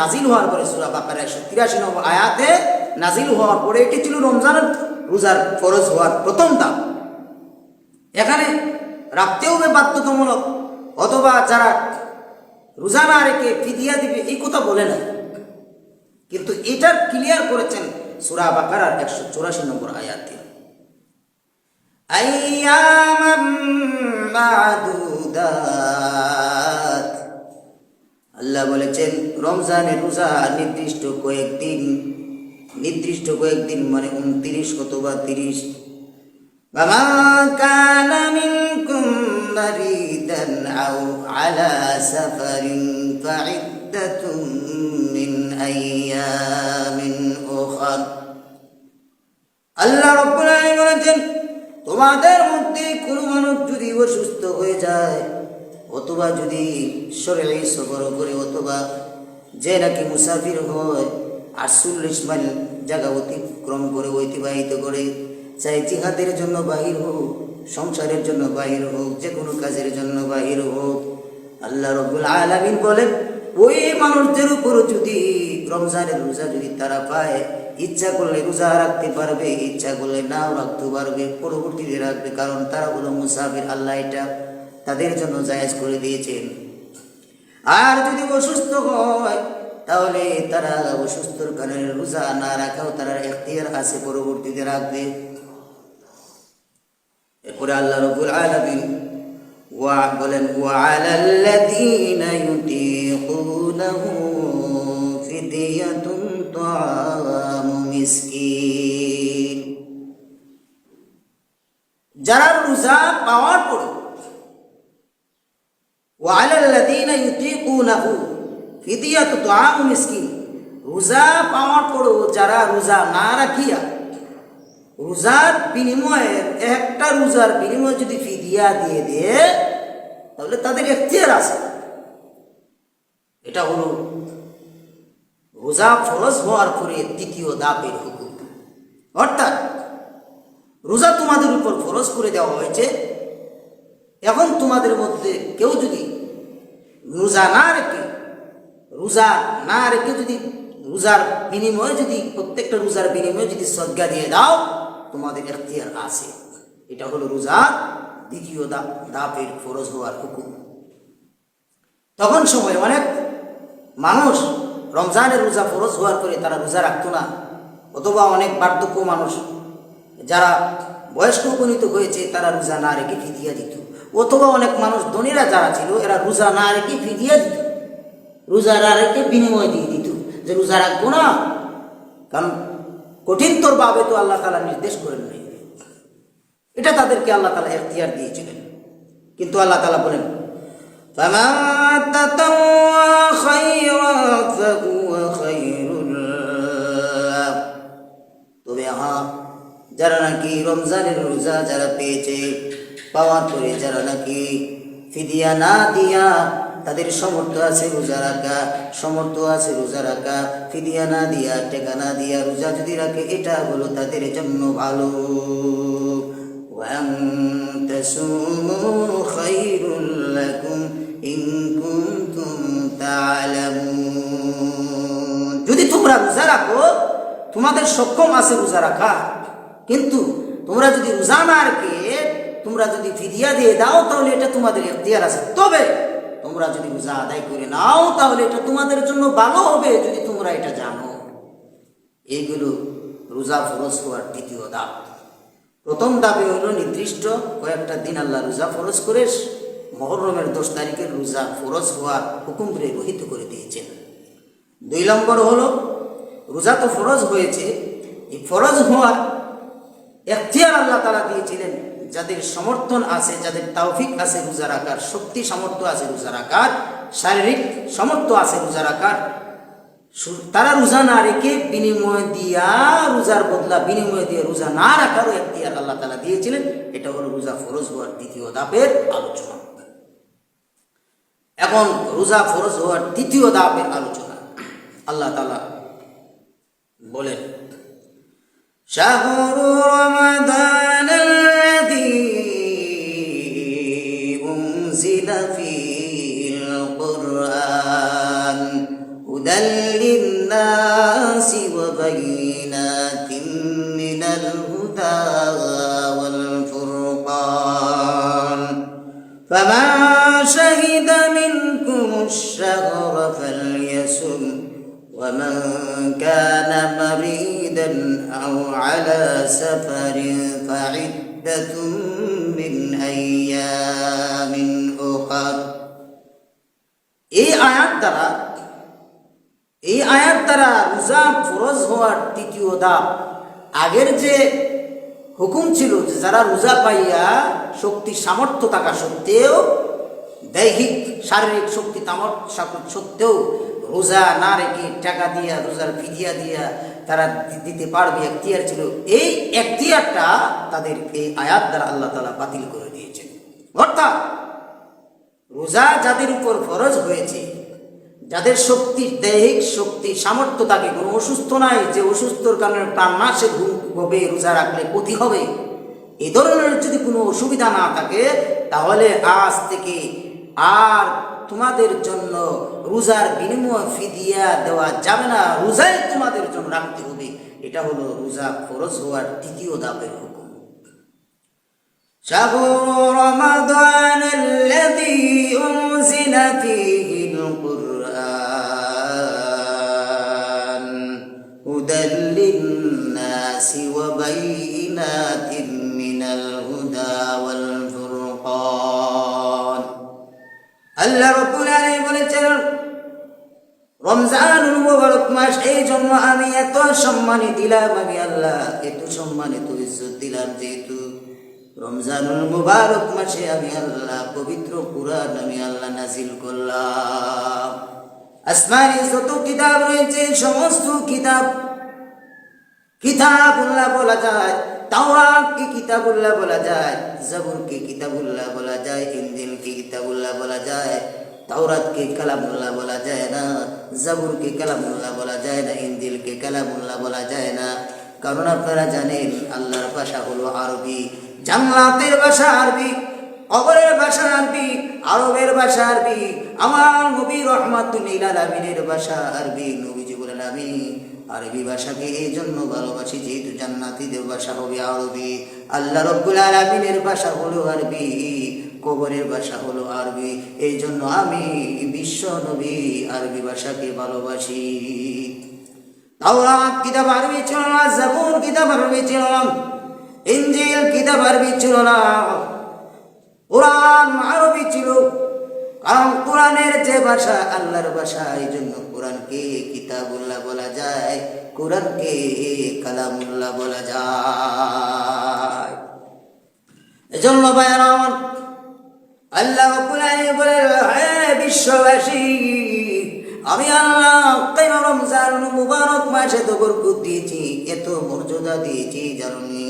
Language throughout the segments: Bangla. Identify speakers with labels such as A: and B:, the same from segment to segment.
A: নাজিল হওয়ার পরে সুরা বাকার একশো তিরাশি নম্বর আয়াতে নাজিল হওয়ার পরে এটি ছিল রমজানের রোজার ফরজ হওয়ার প্রথম ধাপ এখানে রাখতেও হবে বাধ্যতামূলক, অথবা যারা রোজা না রেখে ফিদিয়া দিবে, এই কথা বলে না কিন্তু এটা ক্লিয়ার করেছেন সুরা বাকার একশো চৌরাশি নম্বর আয়াতে। আইয়ামাম মাদুদাত আল্লাহ বলেছেন রমজানের রোজা নির্দিষ্ট কয়েকদিন নির্দিষ্ট কয়েকদিন মানে উনত্রিশ অথবা তিরিশ ومن كان منكم مريضا أو على سفر فعدة من أيام أخر আল্লাহ রব্বুল আলামিন বলেছেন তোমাদের মধ্যে কোনো মানুষ যদি অসুস্থ হয়ে যায় অথবা যদি শরীরে সফর করে, অথবা যে নাকি মুসাফির হয়, আটচল্লিশ মাইল জায়গা অতিক্রম করে, অতিবাহিত করে, চাই জিহাদের জন্য বাহির হোক, সংসারের জন্য বাহির হোক, যে কোনো কাজের জন্য বাহির হোক, আল্লাহ রবুল আলামিন বলেন, ওই মানুষদের উপর যদি রমজানের রোজা যদি তারা পায়, ইচ্ছা করলে রোজা রাখতে পারবে, ইচ্ছা করলে নাও রাখতে পারবে, পরবর্তীতে রাখবে, কারণ তারা হলো মুসাফির, আল্লাহ এটা তাদের জন্য জায়েজ করে দিয়েছেন। আর যদি অসুস্থ হয়, তাহলে তারা অসুস্থর কারণে রোজা না রাখাও তারা এখতিয়ার আছে, পরবর্তীতে রাখবে। এরপরে আল্লাহ রবুল আলমিন ওয়া বলেন ওয়ালাল্লাযীনা যারা রোজা পাওয়ার পরে ওয়ালাল্লাযীনা ইউতীকুনাহু ফিদিয়াতু তাআমু মিসকিন। রোজা পাওয়ার পরেও যারা রোজা না রাখিয়া, রোজার বিনিময়ে একটা রোজার বিনিময়ে যদি ফিদিয়া দিয়ে দেয়, তাহলে তাদের এখতিয়ার আছে। এটা হলো রোজা ফরজ হওয়ার পরে দ্বিতীয় দাপের হুকুম। অর্থাৎ, রোজা তোমাদের উপর ফরজ করে দেওয়া হয়েছে। এখন তোমাদের মধ্যে কেউ যদি রোজা না রেখে, রোজা না রেখে যদি রোজার বিনিময়ে যদি, প্রত্যেকটা রোজার বিনিময়ে যদি সজ্ঞা দিয়ে দাও, তোমাদের এখতিয়ার আছে। এটা হলো রোজা দ্বিতীয় দাপ দাপের ফরজ হওয়ার হুকুম। তখন সময় অনেক মানুষ রমজানের রোজা ফরজ হওয়ার পরে তারা রোজা রাখতো না। অথবা অনেক বার্ধক্য মানুষ, যারা বয়স্ক উপনীত হয়েছে, তারা রোজা না রেখে ফিদিয়া দিত। অথবা অনেক মানুষ ধনীরা যারা ছিল, এরা রোজা না রেখে ফিরিয়ে দিত। রোজা না রেখে বিনিময় দিয়ে দিত। যে রোজা রাখব না কারণ কঠিনতর ভাবে তো আল্লাহ তালা নির্দেশ করেন নাই। এটা তাদেরকে আল্লাহ তালা এখতিয়ার দিয়েছিলেন। কিন্তু আল্লাহ তালা বলেন তবে হ্যাঁ যারা নাকি রমজানের রোজা যারা পেয়েছে পাওয়া করে যারা নাকি ফিদিয়া না দিয়া তাদের সমর্থ আছে রোজা রাখা, সমর্থ আছে রোজা রাখা, ফিদিয়া না দিয়া, টেকা না দিয়া রোজা যদি রাখে, এটা হলো তাদের জন্য ভালো। যদি তোমরা রোজা রাখো, তোমাদের সক্ষম আছে রোজা রাখা। কিন্তু তোমরা যদি রোজা না আর কি তোমরা যদি ফিরিয়া দিয়ে দাও, তাহলে এটা তোমাদের এখতিয়ার আছে। তবে তোমরা যদি রোজা আদায় করে নাও, তাহলে এটা তোমাদের জন্য ভালো হবে যদি তোমরা এটা জানো। এইগুলো রোজা ফরজ হওয়ার দ্বিতীয় ধাপ। প্রথম দাবি হলো নির্দিষ্ট কয়েকটা দিন আল্লাহ রোজা ফরজ করে মহরমের দশ তারিখের রোজা ফরজ হওয়ার হুকুম করে রহিত করে দিয়েছেন। দুই নম্বর হলো, রোজা তো ফরজ হয়েছে, এই ফরজ হওয়ার এখতিয়ার আল্লাহ তালা দিয়েছিলেন। যাদের সমর্থন আছে, যাদের তাওফিক আছে রোজা রাখার শক্তি, সামর্থ্য আছে রোজা রাখার শারীরিক সামর্থ্য আছে রোজা রাখার তারা রোজা না রেখে বিনিময় দিয়া রোজার বদলা, বিনিময় দিয়ে রোজা না রাখারও একটি আল্লাহ তালা দিয়েছিলেন। এটা হলো রোজা ফরজ হওয়ার দ্বিতীয় ধাপের আলোচনা। এখন রোজা ফরজ হওয়ার তৃতীয় ধাপের আলোচনা। আল্লাহ তালা বলেন শাহরু রমাদান أنزل فيه القرآن هدى للناس وبينات من الهدى والفرقان. فمن شهد منكم الشهر فليسم ومن كان مريدا أو على سفر فعدة من أيام. অন্ধকার এই আয়াত দ্বারা, এই আয়াত দ্বারা রোজা ফরজ হওয়ার তৃতীয় দাপ আগের যে হুকুম ছিল যে যারা রোজা পাইয়া শক্তি, সামর্থ্য থাকা সত্ত্বেও, দৈহিক, শারীরিক শক্তি সত্ত্বেও রোজা না রেখে টাকা দিয়া, রোজার ফিরিয়া দিয়া তারা দিতে পারবে একটিয়ার ছিল। এই এখতিয়ারটা তাদের এই আয়াত দ্বারা আল্লাহ তালা বাতিল করে দিয়েছেন। অর্থাৎ রোজা যাদের উপর ফরজ হয়েছে, যাদের শক্তি, দৈহিক শক্তি, সামর্থ্য থাকে কোনো অসুস্থ নাই, যে অসুস্থর কারণে প্রাণ মাসে ঘুম হবে রোজা রাখলে ক্ষতি হবে। এ ধরনের যদি কোনো অসুবিধা না থাকে, তাহলে আজ থেকে আর তোমাদের জন্য রোজার বিনিময় ফিদিয়া দেওয়া যাবে না। রোজাই তোমাদের জন্য রাখতে হবে। এটা হলো রোজা ফরজ হওয়ার তৃতীয় ধাপের হুকুম। شهر رمضان الذي أنزل فيه القرآن هدى للناس وبينات من الهدى والفرقان আল্লাহ রব্বুল আলামিন বলেছেন রমজানুল মুবারক মাস এই জন্য আমি এত সম্মানী দিলাম আমি আল্লাহ এত সম্মানিত ইজ্জত দিলাম যেহেতু রমজানুল মুবারক মাসে আমি আল্লাহ পবিত্র কুরআন আমি আল্লাহ নাজিল করলাম। আসমানি যত কিতাব রয়েছে, সমস্ত কিতাব, কিতাবুল্লাহ বলা যায়, তাওরাতকে কিতাবুল্লাহ বলা যায়, জবুরকে কিতাবুল্লাহ বলা যায়, ইনজিলকে কিতাবুল্লাহ বলা যায়, তাওরাতকে কালামুল্লাহ বলা যায় না, জবুরকে কালামুল্লাহ বলা যায় না, ইনজিলকে কালামুল্লাহ বলা যায় না। কারণ আপনারা জানেন, আল্লাহর ভাষা হলো আরবি। জান্নাতের ভাষা আরবি, কবরের ভাষা আরবি, আরবের ভাষা আরবি, আমার নবী রহমাতুল্লিল আলমিনের ভাষা আরবি। নবীজি বলেন, আমি আরবি ভাষাকে এই জন্য ভালোবাসি, যেহেতু জান্নাতিদের ভাষা হবে আরবি। আল্লাহ রব্বুল আলমিনের ভাষা হলো আরবি, কবরের ভাষা হলো আরবি। এই জন্য আমি বিশ্ব নবী আরবি ভাষাকে ভালোবাসি। তাওরাত কিতাব আরবি ছিল না, জাবুর কিতাব আরবি ছিল না। ইনজিল কিতাব, আরবি ছিল না। কোরআন, আরবি ছিল। কারণ কোরআনের যে ভাষা, আল্লাহর ভাষা এই জন্য কোরআনকে কিতাবুল্লাহ বলা যায়, কোরআনকে কালামুল্লাহ বলা যায়। এজন্য আমার, আল্লাহ বলে হে বিশ্ববাসী, আমি আল্লাহ কেন রমজান মুবারক মাসে তো বরকত দিয়েছি? এত মর্যাদা দিয়েছি জানি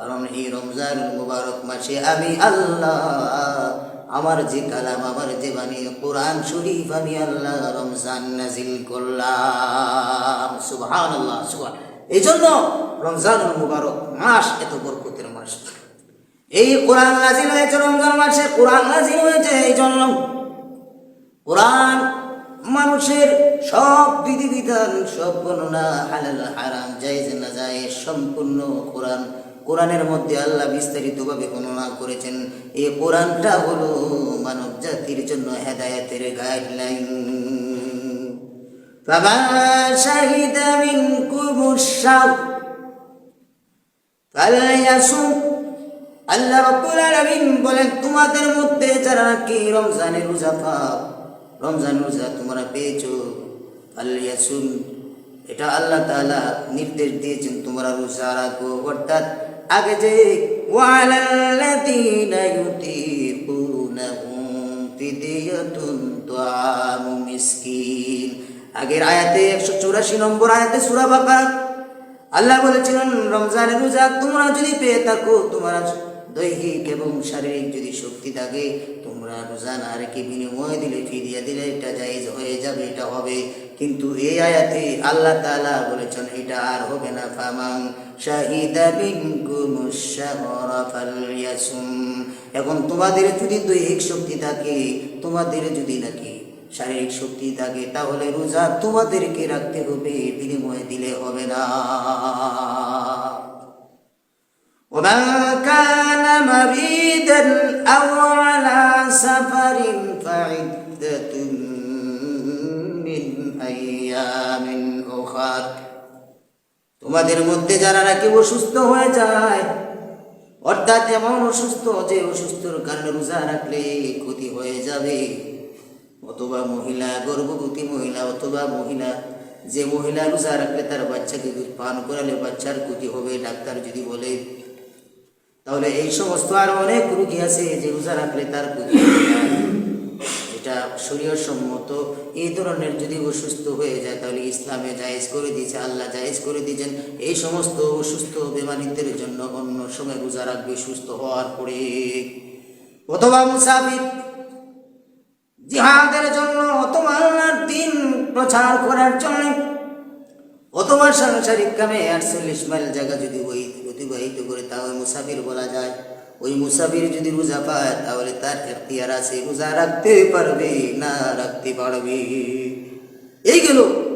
A: কারণ এই রমজান মুবারক মাসে আমি আল্লাহ, আমার যে কালাম, আমার যে বাণী, কোরআন শরীফ আমি আল্লাহ রমজান নাজিল করলাম। সুবহান আল্লাহ সুবহান। এই জন্য রমজান মুবারক মাস এত বরকতের মাস। এই কোরআন নাজিল হয়েছে রমজান মাসে, কোরআন নাজিল হয়েছে এই জন্য। কোরআন মানুষের সব বিধিবিধান, সব বর্ণনা হালাল, হারাম, জায়েজ না জায়েজ সম্পূর্ণ কোরআন কোরআনের মধ্যে আল্লাহ বিস্তারিতভাবে বর্ণনা করেছেন এই কোরআনটা হলো মানব জাতির জন্য হেদায়েতের গাইডলাইন فمن شهد منكم الشهر فليصم আল্লাহ রব্বুল আলামিন বলেন তোমাদের মধ্যে যারা নাকি রমজানের রোজা পাও রমজান রোজা তোমরা পেয়েছো আল্লাহ এটা আল্লাহ তাআলা নির্দেশ দিয়েছেন তোমরা রোজা রাখো অর্থাৎ আগে যে আগের আয়াতে একশো চুরাশি নম্বর আয়াতে সূরা বাকারা আল্লাহ বলেছিলেন, রমজানের রোজা তোমরা যদি পেয়ে থাকো, তোমরা দৈহিক এবং শারীরিক যদি শক্তি থাকে, তোমরা রোজা না রেখে বিনিময় দিলে ফিরিয়ে দিলে এটা জায়েজ হয়ে যাবে, এটা হবে। কিন্তু এই আয়াতে আল্লাহ তাআলা বলেছেন এটা আর হবে না ফামাং শাহিদা বিনকুম শাহরা ফালইয়াসুম এখন তোমাদের যদি দৈহিক শক্তি থাকে তোমাদের যদি নাকি শারীরিক শক্তি থাকে তাহলে রোজা তোমাদেরকে রাখতে হবে বিনিময়ে দিলে হবে না ومن كان مريدا أو على سفر فعدة তোমাদের মধ্যে যারা নাকি অসুস্থ হয়ে যায়, অর্থাৎ এমন অসুস্থ যে অসুস্থর কারণে রোজা রাখলে ক্ষতি হয়ে যাবে। অথবা মহিলা, গর্ভবতী মহিলা অথবা মহিলা, যে মহিলা রোজা রাখলে তার বাচ্চাকে দুধ পান করালে বাচ্চার ক্ষতি হবে, ডাক্তার যদি বলে। তাহলে এই সমস্ত আর অনেক রুগী আছে যে রোজা রাখলে তার ক্ষতি হবে এটা সম্মত, এই ধরনের যদি অসুস্থ হয়ে যায়, তাহলে ইসলামে জায়েজ করে দিয়েছে, আল্লাহ জায়েজ করে দিয়েছেন। এই সমস্ত অসুস্থ বেমানিদের জন্য অন্য সময় রোজা রাখবে সুস্থ হওয়ার পরে। অথবা মুসাফির জিহাদের জন্য অথবা আল্লাহর দিন প্রচার করার জন্য অথবা সাংসারিক কামে আটচল্লিশ মাইল জায়গা যদি অতিবাহিত করে, তাহলে মুসাফির বলা যায় ওই মুসাফির যদি রোজা পায়, তাহলে তার এখতিয়ার আছে, রোজা রাখতে পারবে না রাখতে পারবে? এই গেল।